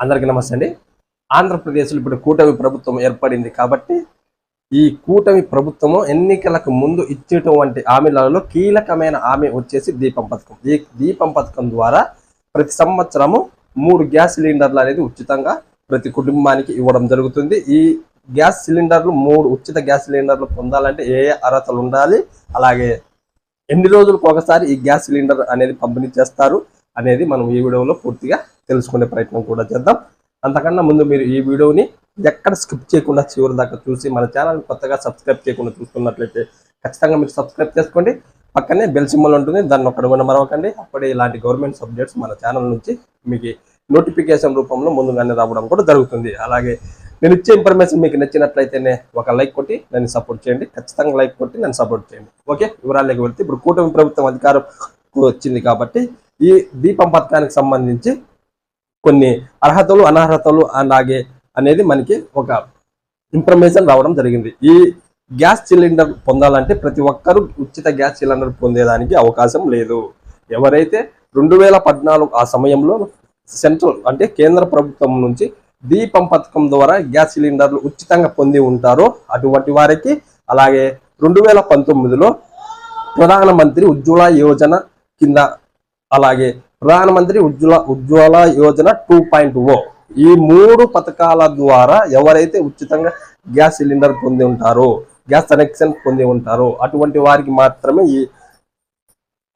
అందరికీ నమస్తే అండి. ఆంధ్రప్రదేశ్లో ఇప్పుడు కూటమి ప్రభుత్వం ఏర్పడింది కాబట్టి ఈ కూటమి ప్రభుత్వము ఎన్నికలకు ముందు ఇచ్చేటువంటి హామీలలో కీలకమైన హామీ వచ్చేసి దీపం పథకం. ఈ దీపం పథకం ద్వారా ప్రతి సంవత్సరము మూడు గ్యాస్ సిలిండర్లు అనేది ఉచితంగా ప్రతి కుటుంబానికి ఇవ్వడం జరుగుతుంది. ఈ గ్యాస్ సిలిండర్లు మూడు ఉచిత గ్యాస్ సిలిండర్లు పొందాలంటే ఏ ఏ అర్హతలు ఉండాలి? అలాగే ఎన్ని రోజులకు ఒకసారి ఈ గ్యాస్ సిలిండర్ అనేది పంపిణీ చేస్తారు అనేది మనం ఈ వీడియోలో పూర్తిగా తెలుసుకునే ప్రయత్నం కూడా చేద్దాం. అంతకన్నా ముందు మీరు ఈ వీడియోని ఎక్కడ స్కిప్ చేయకుండా చివరి దాకా చూసి మన ఛానల్ కొత్తగా సబ్స్క్రైబ్ చేయకుండా చూస్తున్నట్లయితే ఖచ్చితంగా మీరు సబ్స్క్రైబ్ చేసుకోండి. పక్కనే బెల్ సింబల్ ఉంటుంది దాన్ని ఒక్కడ కూడా మరవకండి. అప్పుడే ఇలాంటి గవర్నమెంట్ సబ్జెక్ట్స్ మన ఛానల్ నుంచి మీకు నోటిఫికేషన్ రూపంలో ముందుగానే రావడం కూడా జరుగుతుంది. అలాగే నేను ఇచ్చే ఇన్ఫర్మేషన్ మీకు నచ్చినట్లయితేనే ఒక లైక్ కొట్టి నన్ను సపోర్ట్ చేయండి. ఖచ్చితంగా లైక్ కొట్టి నన్ను సపోర్ట్ చేయండి. ఓకే? వివరాల్లోకి వెళ్తే ఇప్పుడు కూటమి ప్రభుత్వం అధికారం వచ్చింది కాబట్టి ఈ దీపం పథకానికి సంబంధించి కొన్ని అర్హతలు అనర్హతలు అలాగే అనేది మనకి ఒక ఇన్ఫర్మేషన్ రావడం జరిగింది. ఈ గ్యాస్ సిలిండర్ పొందాలంటే ప్రతి ఒక్కరూ ఉచిత గ్యాస్ సిలిండర్ పొందేదానికి అవకాశం లేదు. ఎవరైతే రెండు వేల పద్నాలుగు ఆ సమయంలో సెంట్రల్ అంటే కేంద్ర ప్రభుత్వం నుంచి దీపం పథకం ద్వారా గ్యాస్ సిలిండర్లు ఉచితంగా పొంది ఉంటారో అటువంటి వారికి అలాగే రెండు వేల పంతొమ్మిదిలో ప్రధానమంత్రి ఉజ్వల యోజన కింద అలాగే Pradhan Mantri Ujjwala Ujjwala Yojana two point O. ఈ మూడు పథకాల ద్వారా ఎవరైతే ఉచితంగా గ్యాస్ సిలిండర్ పొంది ఉంటారో గ్యాస్ కనెక్షన్ పొంది ఉంటారో అటువంటి వారికి మాత్రమే ఈ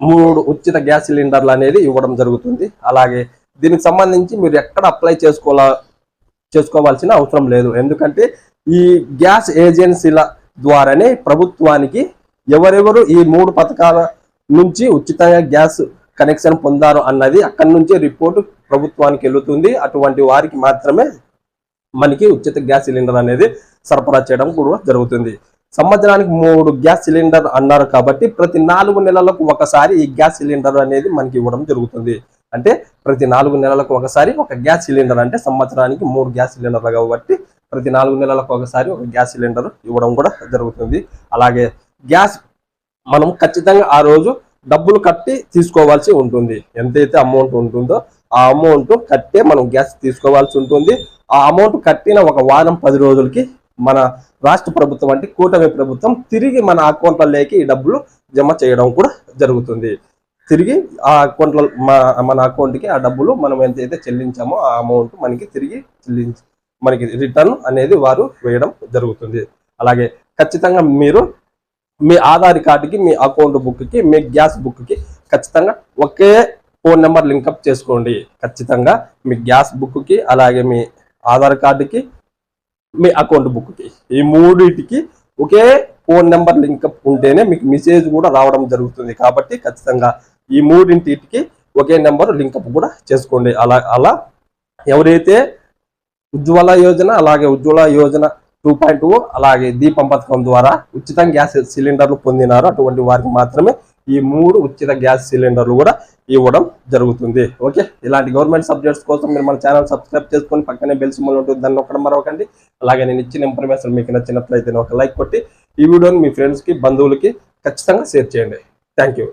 మూడు ఉచిత గ్యాస్ సిలిండర్లు అనేది ఇవ్వడం జరుగుతుంది. అలాగే దీనికి సంబంధించి మీరు ఎక్కడ అప్లై చేసుకోవాలా చేసుకోవాల్సిన అవసరం లేదు. ఎందుకంటే ఈ గ్యాస్ ఏజెన్సీల ద్వారానే ప్రభుత్వానికి ఎవరెవరు ఈ మూడు పథకాల నుంచి ఉచితంగా గ్యాస్ కనెక్షన్ పొందారు అన్నది అక్కడి నుంచే రిపోర్టు ప్రభుత్వానికి వెళుతుంది. అటువంటి వారికి మాత్రమే మనకి ఉచిత గ్యాస్ సిలిండర్ అనేది సరఫరా చేయడం కూడా జరుగుతుంది. సంవత్సరానికి మూడు గ్యాస్ సిలిండర్ అన్నారు కాబట్టి ప్రతి నాలుగు నెలలకు ఒకసారి ఈ గ్యాస్ సిలిండర్ అనేది మనకి ఇవ్వడం జరుగుతుంది. అంటే ప్రతి నాలుగు నెలలకు ఒకసారి ఒక గ్యాస్ సిలిండర్ అంటే సంవత్సరానికి మూడు గ్యాస్ సిలిండర్లు కాబట్టి ప్రతి నాలుగు నెలలకు ఒకసారి ఒక గ్యాస్ సిలిండర్ ఇవ్వడం కూడా జరుగుతుంది. అలాగే గ్యాస్ మనం ఖచ్చితంగా ఆ రోజు డబ్బులు కట్టి తీసుకోవాల్సి ఉంటుంది. ఎంతైతే అమౌంట్ ఉంటుందో ఆ అమౌంట్ కట్టే మనం గ్యాస్ తీసుకోవాల్సి ఉంటుంది. ఆ అమౌంట్ కట్టిన ఒక వారం పది రోజులకి మన రాష్ట్ర ప్రభుత్వం అంటే కూటమి ప్రభుత్వం తిరిగి మన అకౌంట్లలోకి ఈ డబ్బులు జమ చేయడం కూడా జరుగుతుంది. తిరిగి ఆ అకౌంట్లో మా మన అకౌంట్కి ఆ డబ్బులు మనం ఎంతైతే చెల్లించామో ఆ అమౌంట్ మనకి తిరిగి చెల్లించి మనకి రిటర్న్ అనేది వారు వేయడం జరుగుతుంది. అలాగే ఖచ్చితంగా మీరు మీ ఆధార్ కార్డుకి మీ అకౌంట్ బుక్కి మీ గ్యాస్ బుక్కి ఖచ్చితంగా ఒకే ఫోన్ నెంబర్ లింకప్ చేసుకోండి. ఖచ్చితంగా మీ గ్యాస్ బుక్కి అలాగే మీ ఆధార్ కార్డుకి మీ అకౌంట్ బుక్కి. ఈ మూడింటికి ఒకే ఫోన్ నెంబర్ లింకప్ ఉంటేనే మీకు మెసేజ్ కూడా రావడం జరుగుతుంది. కాబట్టి ఖచ్చితంగా ఈ మూడింటికి ఒకే నెంబర్ లింకప్ కూడా చేసుకోండి. అలా అలా ఎవరైతే ఉజ్వల యోజన అలాగే ఉజ్వల యోజన టూ పాయింట్ అలాగే దీపం పథకం ద్వారా ఉచిత గ్యాస్ సిలిండర్లు పొందినారు. అటువంటి వారికి మాత్రమే ఈ మూడు ఉచిత గ్యాస్ సిలిండర్లు కూడా ఇవ్వడం జరుగుతుంది. ఓకే? ఇలాంటి గవర్నమెంట్ సబ్జెక్ట్స్ కోసం మీరు మన ఛానల్ సబ్స్క్రైబ్ చేసుకొని పక్కనే బెల్ సింబల్ ఉంటుంది. దాన్ని ఒక్కడ మరొకండి అలాగే నేను ఇచ్చిన ఇన్ఫర్మేషన్ మీకు నచ్చినట్లయితే ఒక లైక్ కొట్టి ఈ వీడియోని మీ ఫ్రెండ్స్కి బంధువులకి ఖచ్చితంగా షేర్ చేయండి. Thank you.